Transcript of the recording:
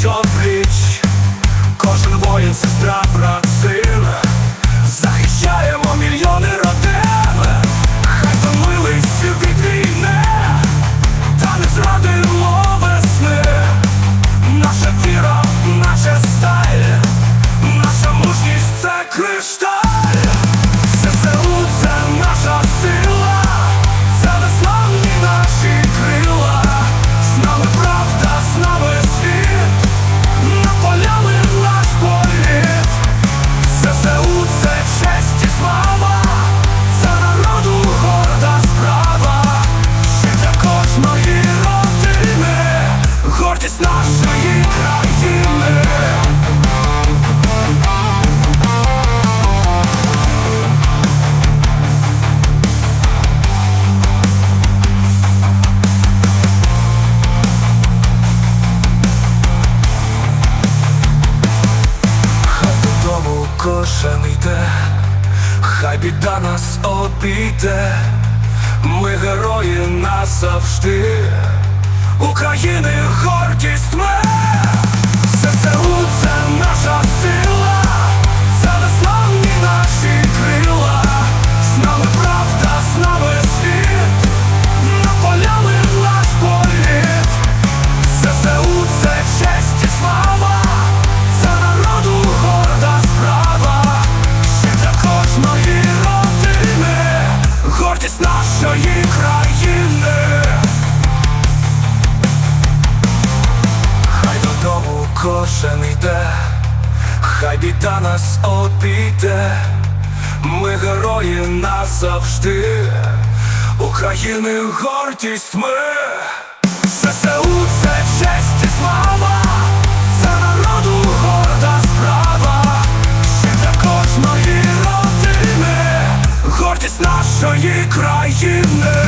Chove. лише не йде, хай біда нас обійде, ми герої назавжди, України гордість ми кожен йде, хай біда нас обійде, ми герої назавжди, України гордість ми, ЗСУ це честь і слава, це народу горда справа, ще для кожної родини, гордість нашої країни.